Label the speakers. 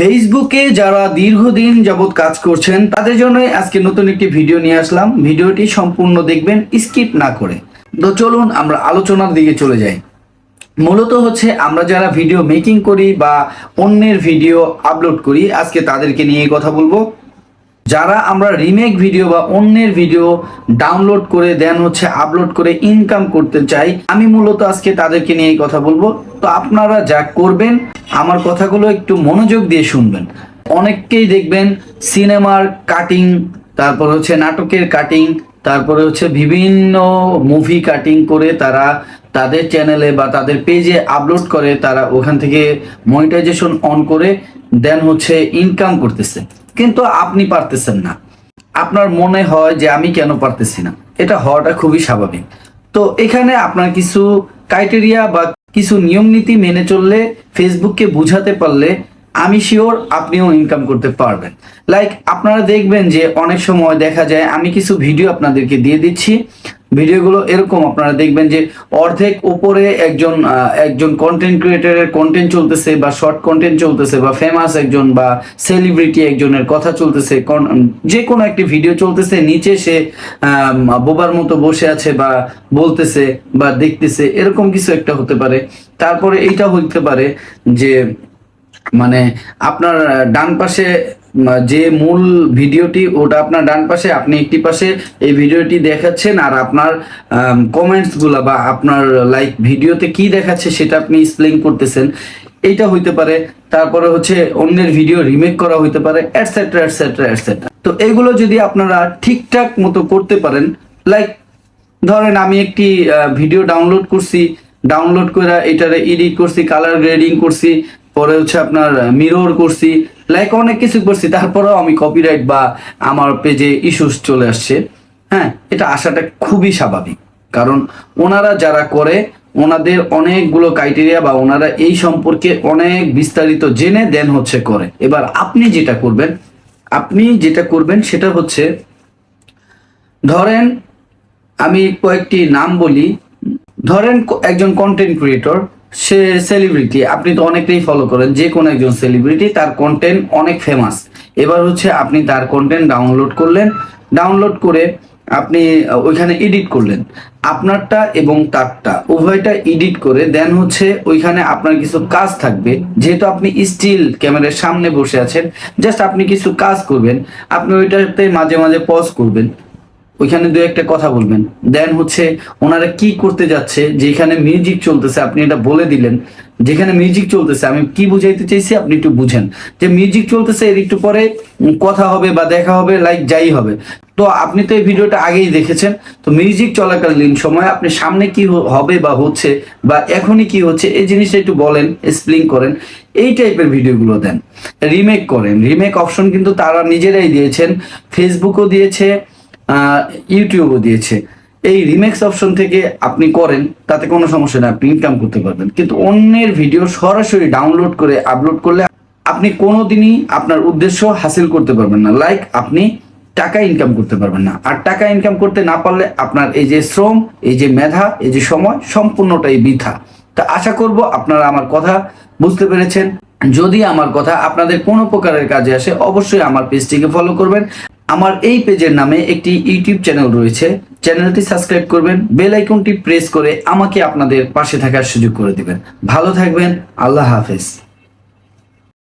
Speaker 1: ফেসবুকে যারা দীর্ঘদিন যাবৎ কাজ করছেন, তাদের জন্য আজকে নতুন একটি ভিডিও নিয়ে আসলাম। ভিডিওটি সম্পূর্ণ দেখবেন, স্কিপ না করে। তো চলুন, আমরা আলোচনার দিকে চলে যাই। মূলত হচ্ছে, আমরা যারা ভিডিও মেকিং করি বা অন্যের ভিডিও আপলোড করি, আজকে তাদেরকে নিয়ে কথা বলব। যারা আমরা রিমেক ভিডিও বা অন্যের ভিডিও ডাউনলোড করে দেন হচ্ছে আপলোড করে ইনকাম করতে চাই, আমি মূলত আজকে তাদেরকে নিয়ে কথা বলব। তো আপনারা যা করবেন, আমার কথাগুলো একটু মনোযোগ দিয়ে শুনবেন। অনেককেই দেখবেন সিনেমার কাটিং তারপর হচ্ছে নাটকের কাটিং তারপরে হচ্ছে বিভিন্ন মুভি কাটিং করে তারা তাদের চ্যানেলে বা তাদের পেজে আপলোড করে, তারা ওখান থেকে মনিটাইজেশন অন করে দেন হচ্ছে ইনকাম করতেছে। কিন্তু আপনি পারতেছেন না। আপনার মনে হয় যে আমি কেন পারতেছি না? এটা হওয়াটা খুবই স্বাভাবিক। তো এখানে আপনার কিছু ক্রাইটেরিয়া বা কিছু নিয়ম নীতি মেনে চললে ফেসবুককে বুঝাতে পারলে আমি শিওর আপনিও ইনকাম করতে পারবেন। লাইক আপনারা দেখবেন যে অনেক সময় দেখা যায় আমি কিছু ভিডিও আপনাদেরকে দিয়ে দিচ্ছি। ভিডিওগুলো এরকম, আপনারা দেখবেন যে অর্ধেক উপরে একজন একজন কন্টেন্ট ক্রিয়েটরের কন্টেন্ট চলতেছে বা শর্ট কন্টেন্ট চলতেছে বা ফেমাস একজন বা সেলিব্রিটি একজনের কথা চলতেছে যে কোনো একটি ভিডিও চলতেছে, নিচে সে বোবার মতো বসে আছে বা বলতেছে বা দেখতেছে, এরকম কিছু একটা হতে পারে। তারপরে এইটা হইতে পারে যে মানে আপনার ডান পাশে যে মূল ভিডিওটি, ওটা আপনার ডান পাশে, আপনি একটি পাশে এই ভিডিওটি দেখাচ্ছেন, আর আপনার কমেন্টসগুলা বা আপনার লাইক ভিডিওতে কি দেখাচ্ছে সেটা আপনি স্প্লেইং করতেছেন। এইটা হইতে পারে, তারপরে হচ্ছে অন্যের ভিডিও রিমেক করা হইতে পারে এটসেট্রা এটসেট্রা এটসেট্রা তো এগুলো যদি আপনারা ঠিকঠাক মতো করতে পারেন লাইক ধরেন আমি একটি ভিডিও ডাউনলোড করছি ডাউনলোড করে এটারে এডিট করছি কালার গ্রেডিং করছি পরে হচ্ছে আপনার মিরর করছি লাইক অনেক কিছু করছি, তারপরেও আমি কপিরাইট বা আমার পেজে ইস্যুস চলে আসছে। হ্যাঁ এটা আসাটা খুবই স্বাভাবিক। কারণ ওনারা যারা করে, ওনাদের অনেকগুলো ক্রাইটেরিয়া বা ওনারা এই সম্পর্কে অনেক বিস্তারিত জেনে দেন হচ্ছে করে। এবার আপনি যেটা করবেন, আপনি যেটা করবেন সেটা হচ্ছে, ধরেন আমি কয়েকটি নাম বলি, ধরেন একজন কন্টেন্ট ক্রিয়েটর সে সেলিব্রিটি আপনি তো অনেকেই ফলো করেন, যে কোনো একজন সেলিব্রিটি তার কন্টেন্ট অনেক ফেমাস এবার হচ্ছে আপনি তার কন্টেন্ট ডাউনলোড করলেন ডাউনলোড করে আপনি ওইখানে এডিট করলেন। আপনারটা এবং তারটা, উভয়টা এডিট করে দেন হচ্ছে ওইখানে আপনার কিছু কাজ থাকবে। যেহেতু আপনি স্টিল ক্যামেরার সামনে বসে আছেন জাস্ট আপনি কিছু কাজ করবেন, আপনি ওইটাতে মাঝে মাঝে পজ করবেন। ওইখানে দু একটা কথা বলবেন। দেন হচ্ছে ওনারা কি করতে যাচ্ছে যেখানে মিউজিক চলতেছে, আপনি এটা বলে দিলেন। যেখানে মিউজিক চলতেছে, আমি কি বুঝাইতে চাইছি আপনি একটু বুঝেন। যে মিউজিক চলতেছে, এর একটু পরে কথা হবে বা দেখা হবে লাইক যাই হবে। তো আপনি তো এই ভিডিওটা আগেই দেখেছেন। তো মিউজিক চলাকালীন সময় আপনি সামনে কি হবে বা হচ্ছে বা এখনই কি হচ্ছে, এই জিনিসটা একটু বলেন এক্সপ্লেন করেন। এই টাইপের ভিডিওগুলো দেন। রিমেক করেন। রিমেক অপশন কিন্তু তারা নিজেরাই দিয়েছেন। ফেসবুকও দিয়েছে। ইউটিউবও দিয়েছে। এই রিমেক্স অপশন থেকে আপনি করেন, তাতে কোনো সমস্যা নেই, আপনি ইনকাম করতে পারবেন। কিন্তু অন্যের ভিডিও সরাসরি ডাউনলোড করে আপলোড করলে আপনি কোনোদিনই আপনার উদ্দেশ্য হাসিল করতে পারবেন না। লাইক আপনি টাকা ইনকাম করতে পারবেন না। আর টাকা ইনকাম করতে না পারলে আপনার এই যে শ্রম, এই যে মেধা, এই যে সময় সম্পূর্ণটাই বৃথা। তা আশা করব আপনারা আমার কথা বুঝতে পেরেছেন। যদি আমার কথা আপনাদের কোনো প্রকারের কাজে আসে, অবশ্যই আমার পেজটিকে ফলো করবেন। আমার এই পেজের নামে একটি ইউটিউব চ্যানেল রয়েছে। চ্যানেলটি সাবস্ক্রাইব করবেন বেল আইকনটি প্রেস করে আমাকে আপনাদের পাশে থাকার সুযোগ করে দিবেন। ভালো থাকবেন, আল্লাহ হাফেজ।